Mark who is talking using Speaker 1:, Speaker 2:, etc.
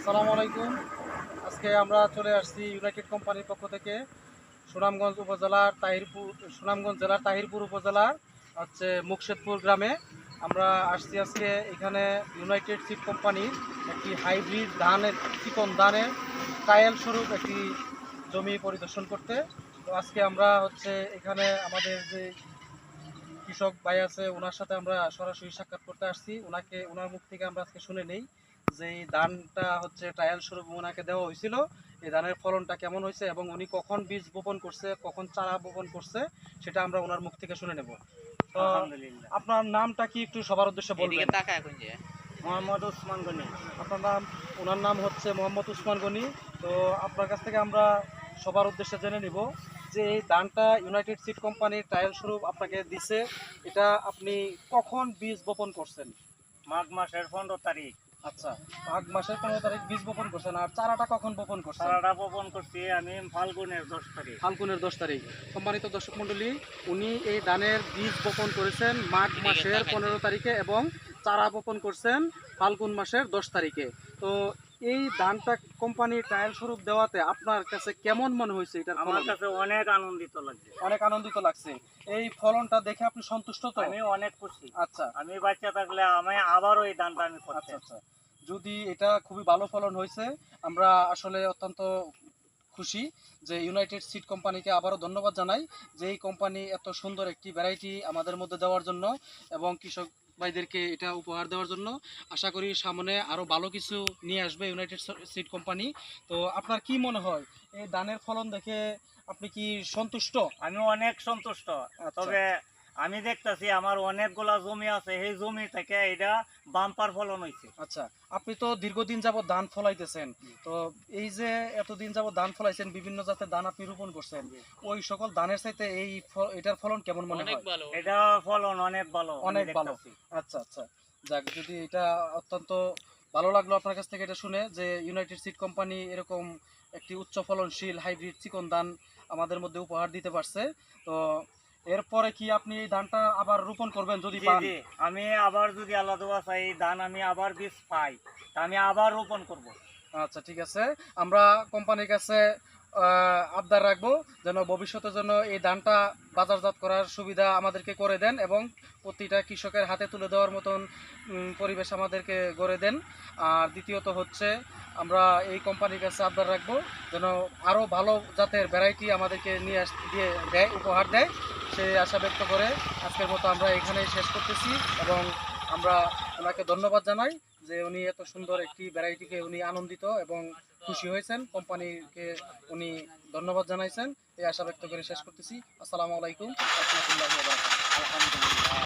Speaker 1: আসসালামু আলাইকুম। আজকে আমরা চলে আসছি ইউনাইটেড কোম্পানির পক্ষ থেকে সুনামগঞ্জ উপজেলার তাহিরপুর, সুনামগঞ্জ জেলার তাহিরপুর উপজেলার হচ্ছে মুকশেদপুর গ্রামে। আমরা আসছি আজকে এখানে ইউনাইটেড সিড কোম্পানির একটি হাইব্রিড ধানের, চিকন ধানের ট্রায়াল স্বরূপ একটি জমি পরিদর্শন করতে। তো আজকে আমরা হচ্ছে এখানে আমাদের যে কৃষক ভাই আছে, ওনার সাথে আমরা সরাসরি সাক্ষাৎ করতে আসছি। ওনাকে, ওনার মুখ থেকে আমরা আজকে শুনে নেই। যে এই ধানটা হচ্ছে ট্রায়াল স্বরূপ ওনাকে দেওয়া হয়েছিল এই ধানের ফলনটা কেমন হয়েছে এবং উনি কখন বীজ বপন করছে কখন চারা বপন করছে সেটা আমরা ওনার মুখ থেকে শুনে নেব। তো আপনার নামটা কি একটু সবার উদ্দেশ্যে বলবেন?
Speaker 2: মোহাম্মদ ওসমান গনি।
Speaker 1: আপনার নাম ওনার নাম হচ্ছে মোহাম্মদ উসমান গনি। তো আপনার কাছ থেকে আমরা সবার উদ্দেশ্যে জেনে নিব যে এই ধানটা ইউনাইটেড সিড কোম্পানির ট্রায়াল স্বরূপ আপনাকে দিছে এটা আপনি কখন বীজ বপন করছেন?
Speaker 2: মাঘ মাসের পনেরো তারিখ।
Speaker 1: আচ্ছা মাঘ মাসের পনেরো তারিখ বীজ বপন করছেন আর চারাটা কখন বপন করছেন?
Speaker 2: চারাটা বপন করছি আমি ফাল্গুনের দশ তারিখ।
Speaker 1: ফাল্গুনের দশ তারিখ। সম্মানিত দর্শক মণ্ডলী উনি এই ধানের বীজ বপন করেছেন মাঘ মাসের পনেরো তারিখে এবং চারা বপন করছেন ফাল্গুন মাসের দশ তারিখে। তো এই ধানটা কোম্পানি ট্রায়াল স্বরূপ দেওয়াতে আপনার কাছে কেমন মনে হয়েছে এটা
Speaker 2: আমার কাছে অনেক আনন্দিত লাগছে।
Speaker 1: অনেক আনন্দিত লাগছে। এই ফলনটা দেখে আপনি সন্তুষ্ট তো?
Speaker 2: আমি অনেক খুশি।
Speaker 1: আচ্ছা।
Speaker 2: আমি বাচ্চা থাকলে আমি আবারও এই দানটা আমি করছি
Speaker 1: আচ্ছা আচ্ছা। যদি এটা খুবই ভালো ফলন হয়েছে আমরা আসলে অত্যন্ত খুশি যে ইউনাইটেড সিড কোম্পানিকে আবারও ধন্যবাদ জানাই যে এই কোম্পানি এত সুন্দর একটি ভ্যারাইটি আমাদের মধ্যে দেওয়ার জন্য এবং কৃষক ভাইদেরকে এটা উপহার দেওয়ার জন্য। আশা করি সামনে আরও ভালো কিছু নিয়ে আসবে ইউনাইটেড সিড কোম্পানি তো আপনার কি মনে হয়? এই ধানের ফলন দেখে আপনি কি সন্তুষ্ট?
Speaker 2: আমি অনেক সন্তুষ্ট।
Speaker 1: আচ্ছা।
Speaker 2: তবে আমি দেখতাছি আমার অনেকগুলা জমি আছে এই জমি থেকে এটা বাম্পার ফলন হয়েছে
Speaker 1: আচ্ছা আপনি তো দীর্ঘদিন যাবত ধান ফলাইতেছেন। তো এই যে এতদিন যাবত ধান ফলাইছেন বিভিন্ন জাতের ধান আপনি রোপণ করছেন ওই সকল ধানের চাইতে এই এটার ফলন কেমন মনে হয়?
Speaker 2: এটা ফলন অনেক ভালো
Speaker 1: অনেক ভালো। আচ্ছা আচ্ছা। যাক যদি এটা অত্যন্ত ভালো লাগল আপনার কাছ থেকে এটা শুনে যে ইউনাইটেড সিড কোম্পানি এরকম একটি উচ্চ ফলনশীল হাইব্রিড চিকন ধান আমাদের মধ্যে উপহার দিতে পারছে তো এরপরে কি আপনি এই ধানটা আবার রোপণ করবেন যদি পান?
Speaker 2: আমি আবার যদি আল্লাহ দোয়া চাই এই ধান আমি আবার বীজ পাই তা আমি আবার রোপণ করব।
Speaker 1: আচ্ছা ঠিক আছে। আমরা কোম্পানির কাছে আবদার রাখব যেন ভবিষ্যতে যেন এই ধানটা বাজারজাত করার সুবিধা আমাদেরকে করে দেন এবং প্রতিটা কৃষকের হাতে তুলে দেওয়ার মতন পরিবেশ আমাদেরকে গড়ে দেন। আর দ্বিতীয়ত হচ্ছে আমরা এই কোম্পানির কাছে আবদার রাখব যেন আরও ভালো জাতের ভ্যারাইটি আমাদেরকে নিয়ে আস দিয়ে দেয় উপহার দেয়। সেই আশা ব্যক্ত করে আজকের মতো আমরা এখানেই শেষ করতেছি এবং আমরা ওনাকে ধন্যবাদ জানাই যে উনি এত সুন্দর একটি ভ্যারাইটিকে উনি আনন্দিত এবং খুশি হয়েছেন, কোম্পানিকে উনি ধন্যবাদ জানাইছেন। এই আশা ব্যক্ত করে শেষ করতেছি। আসসালামু আলাইকুম।
Speaker 2: আলহামদুলিল্লাহ।